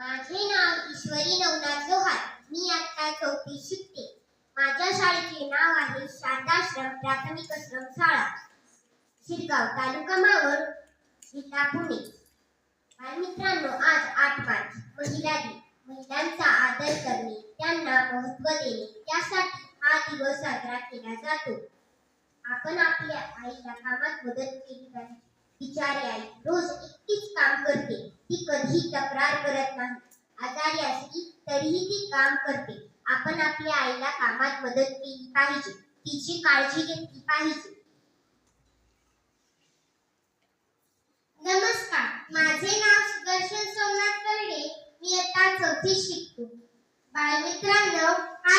माझे नाव ईश्वरी नवनाथ लोहार. मी आता चौथी शिकते. माझ्या शाळेचे नाव आहे शारदाश्रम प्राथमिक आश्रम शाळा शिरगाव तालुका मावळ जिल्हा पुणे. बालमित्रांनो आज आठ मार्च महिला दिन. महिलांचा आदर करणे त्यांना महत्त्व देणे त्यासाठी हा दिवस साजरा केला जातो. आपण आपल्या आईला कामात मदत केली पाहिजे. बिचारी आई रोज इतकीच काम करते. ती कधी तक्रार करत नाही. आजारी असली तरीही ती काम करते. आपण आपल्या आईला कामात मदत केली पाहिजे. तिची काळजी घेतली पाहिजे. नमस्कार. माझे नाव सुदर्शन सोमनाथ कर्डे. मी आता चौथी शिकतो. बालमित्रांनो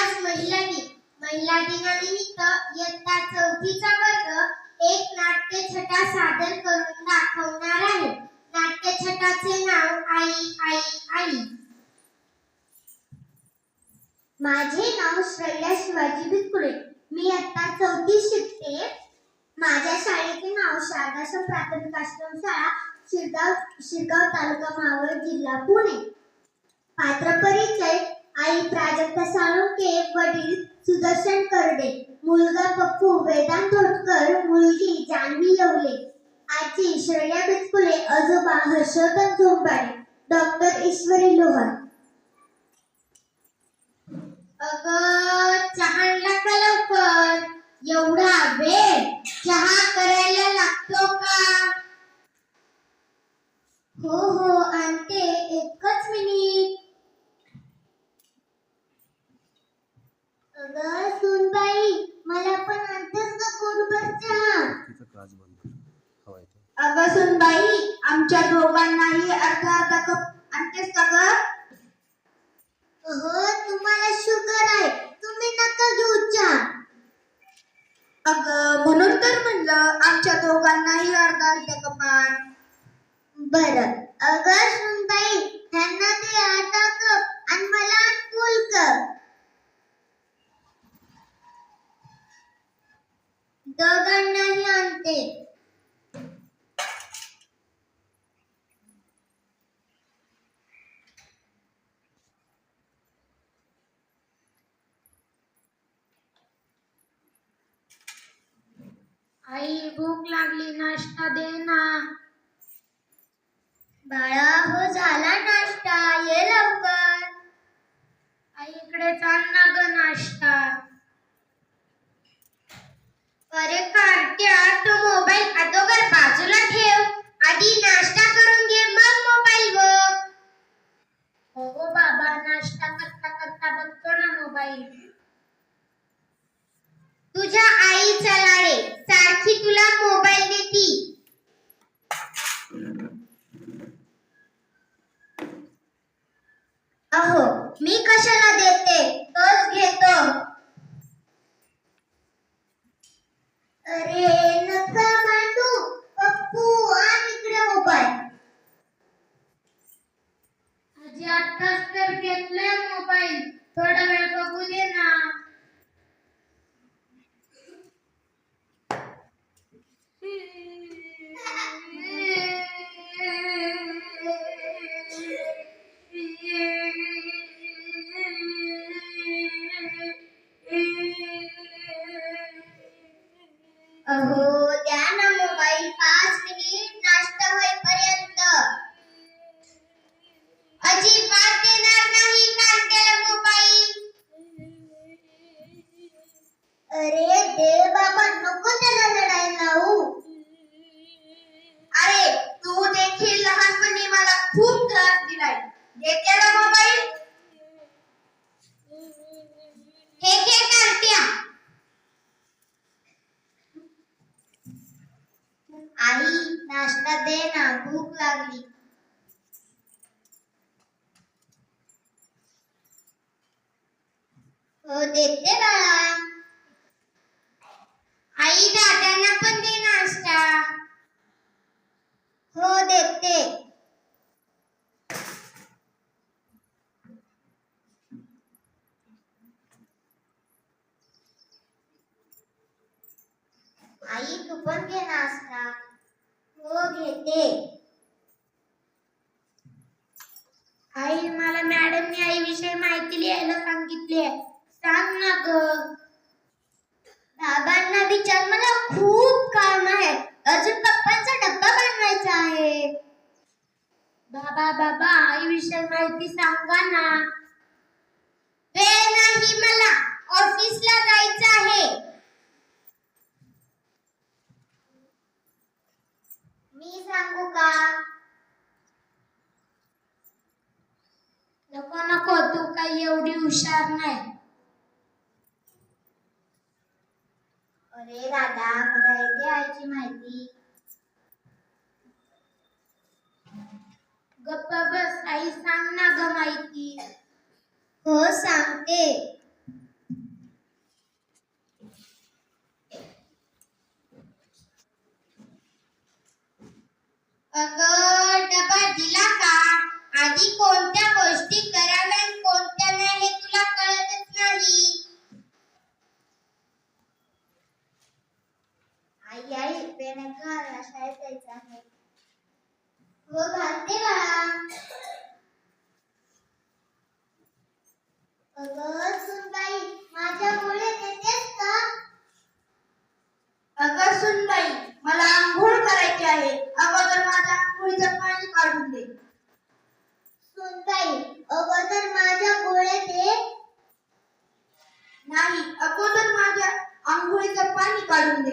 आज महिला दिन. महिला दिनानिमित्त इयत्ता चौथीचा वर्ग एक नाट्यछटा सादर करून दाखवणार आहे. नाट्यछटाचे नाव आई आई आई. माझे नाव श्रेया शिवाजी भिकुळे मी आता चौथी शिकते. माझ्या शाळेचे नाव शारदाश्रम प्राथमिक आश्रम शाळा शिरगाव शिरगाव तालुका मावळ जिल्हा पुणे. पात्र परिचय आई प्राजक्ता साळुंके वडील सुदर्शन करडे. मुलगा पप्पू वेदांत तोडकर मुलगी जान्हवी येवले आजी श्रेया बिचकुले आजोबा हर्षवर्धन झोंबाडे डॉक्टर ईश्वरी लोहार. अगं चहा का लवकर? एवढा वेळ चहा करायला लागतो का? हो हो आणते. एकच मिनिट. अगं सुनबाई मला पण आणतेस का चहा अगं सुनबाई आमच्या दोघांनाही अर्धा अर्धा कप आणतेस का ग? हो तुम्हाला शुगर आहे. तुम्ही नका घेऊ चहा. अगं म्हणून तर म्हणलं आमच्या दोघांनाही अर्धा अर्धा कपान बर. अगं सुनबाई त्यांना ते अर्धा कप आणि मला फुल कप ते आई भूक लागली नाश्ता दे ना. बाळा हो झाला नाश्ता. ये लवकर. आई इकडे चाल ना ग नाश्ता. अरे कार्ट्या तो मोबाईल अगोदर बाजूला ठेव. आधी नाश्ता करून घे मग मोबाईल बघ. हो हो बाबा नाश्ता करता करता बघतो ना मोबाईल. तुझ्या आईचा लाडे सारखी तुला मोबाईल आई मला मॅडमने आईविषयी माहिती लिहायला सांगितली आहे. सांग ना ग. बाबांना विचार मला खूप काम आहे अजून पप्पांचा डब्बा बनवायचा आहे. बाबा बाबा आईविषयी माहिती सांगा ना. वेळ नाही मला. ऑफिसला जायचं आहे मी सांगू का नको नको तू काही एवढी हुशार नाही. अरे दादा मला येते आईची माहिती. गप्प बस आई सांग ना ग माहिती हो सांगते अगं डबा दिला का आधी कोणत्या गोष्टी कराव्या आणि कोणत्या नाही हे तुला कळतच नाही आई आई पेन घाल शाळेत जायचं आहे. हो घालते बाळा. अगं सुनबाई माझ्या मुळे देतेस का? अगं सुनबाई मला आंघोळ करायची आहे. अगोदर माझ्या आंघोळीचं पाणी काढून दे. सुनबाई अगोदर माझ्या गोळे दे नाही अगोदर माझ्या आंघोळीचं पाणी काढून दे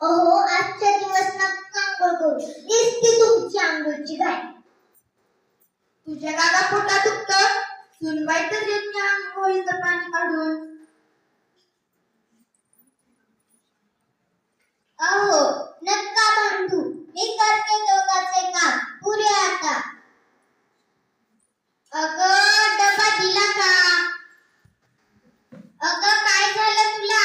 अहो आजच्या दिवस नका आंघोळ करू नुसती तुमची आंघोळची घाई तुझ्या गागा पोटा दुखत सुनबाई तर देत नाही आंघोळीचं पाणी काढून अहो नक्का भांडू मी करते दोघाचे काम पुरे आता अगं डबा दिला का अगं काय झालं तुला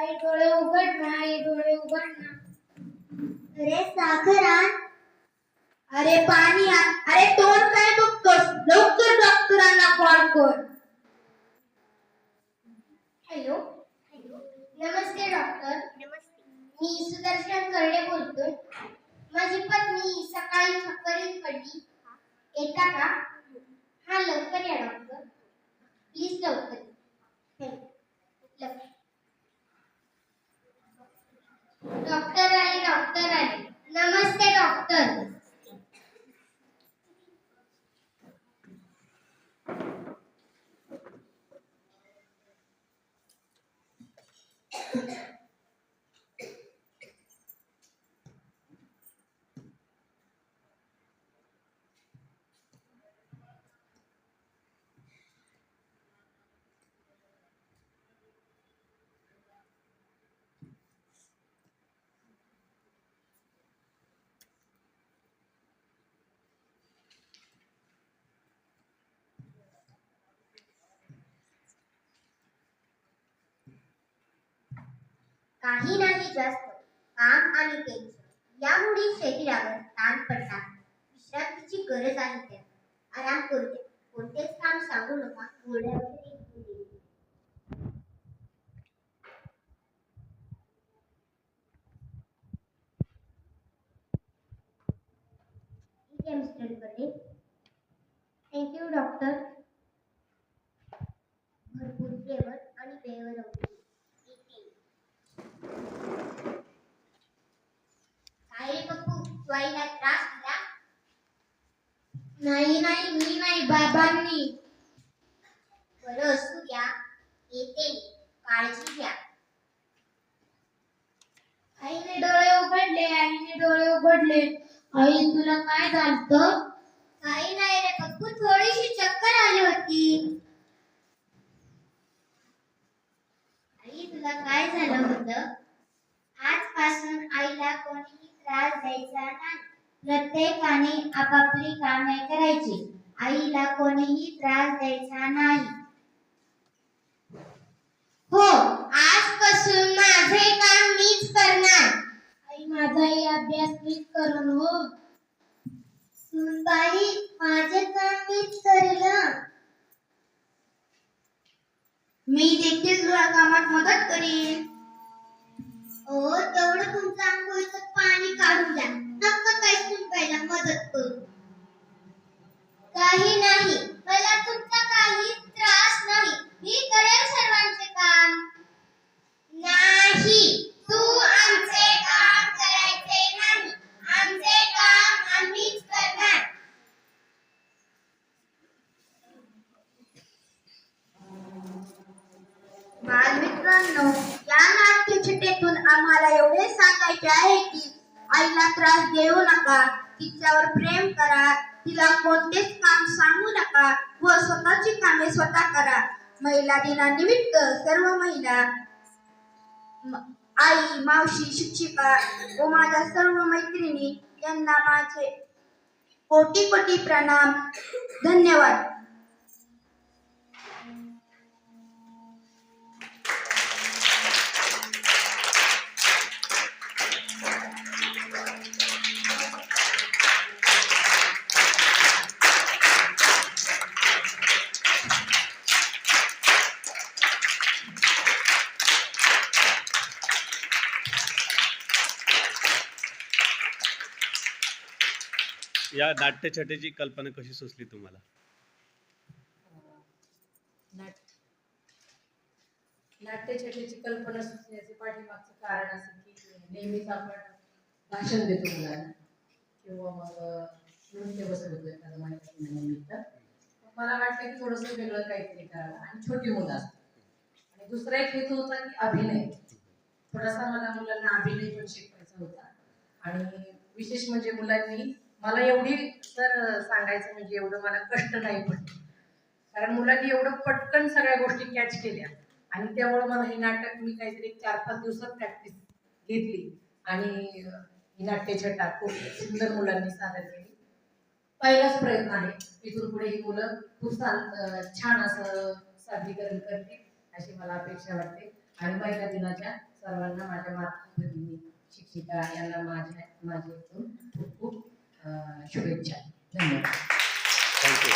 आई डोळे उघड ना आई डोळे उघड ना अरे साखर आण अरे पाणी आण अरे तोंड काय बघतोस लवकर कर हॅलो. नमस्ते डॉक्टर. मी सुदर्शन करडे बोलतोय. माझी पत्नी सकाळी चक्करीत पडली येता का? हा लवकर या डॉक्टर. प्लीज. लवकर. डॉक्टर आले डॉक्टर आले. नमस्ते डॉक्टर. काही नाही जास्त. काम आणि टेन्शन. यामुळे शरीरावर ताण पडतात विश्रांतीची गरज आहे त्या. आराम करते. कोणतेच काम सांगू नका. गोड्यावर मिस्टर थँक्यू डॉक्टर भरपूर जेवण आणि वेळेवर औषध. येते. काय रे पप्पू तू आईला त्रास दिला नाही नाही मी नाही बाबांनी बरं असू द्या येते मी. काळजी घ्या आईने डोळे उघडले आईने डोळे उघडले आई तुला काय झालत? काही नाही रे पप्पू थोडीशी चक्कर आली होती. आई तुला काय झालं होतं? आजपासून आईला कोणीही त्रास द्यायचा नाही. प्रत्येकाने आपापली कामे करायची. आईला कोणीही त्रास द्यायचा नाही हो आजपासून माझे काम मीच करणार आई माझाही अभ्यास मीच करून हो बाई माझे काम मीच करेल मी देखील तुला कामात मदत करीन. हो तेवढं तुमचं आंघोळीचं पाणी काढून द्या. नक्का काही सुनबाईला मदत आहे की आईला त्रास देऊ नका. तिच्यावर प्रेम करा. तिला कोणतेच काम सांगू नका व स्वतःची कामे स्वतः करा. महिला दिनानिमित्त सर्व महिला आई मावशी शिक्षिका व माझ्या सर्व मैत्रिणी यांना माझे कोटी कोटी प्रणाम. धन्यवाद. या नाट्यछटेची कल्पना कशी सुचली तुम्हाला? नाट्यछटेची कल्पना सुचण्याचे पाठीमागचं कारण असं की नेहमीच आपण भाषण देतो मुलांना. किंवा मग नृत्य बसवतो एखादं माहिती मला वाटलं की थोडंसं वेगळं काहीतरी करावं. आणि छोटी मुलं असतात. आणि दुसरा एक हेतू होता की अभिनय. थोडासा मला मुलांना अभिनय पण शिकवायचा होता. आणि विशेष म्हणजे मुलांनी मला एवढी तर सांगायचं म्हणजे एवढं मला कष्ट नाही पडलं कारण मुलांनी एवढं पटकन सगळ्या गोष्टी कॅच केल्या. आणि त्यामुळे मला हे नाटक मी काहीतरी चार पाच दिवसात प्रॅक्टिस घेतली. आणि अं, ही नाट्यछटा खूप सुंदर मुलांनी सादर केली. पहिलाच प्रयत्न आहे. इथून पुढे ही मुलं खूप छान छान असं सादरीकरण करतील अशी मला अपेक्षा वाटते. आणि महिला दिनाच्या सर्वांना माझ्या माता भगिनी शिक्षिका यांना माझ्या माझ्या इथून खूप खूप अं, शुभेच्छा धन्यवाद थँक्यू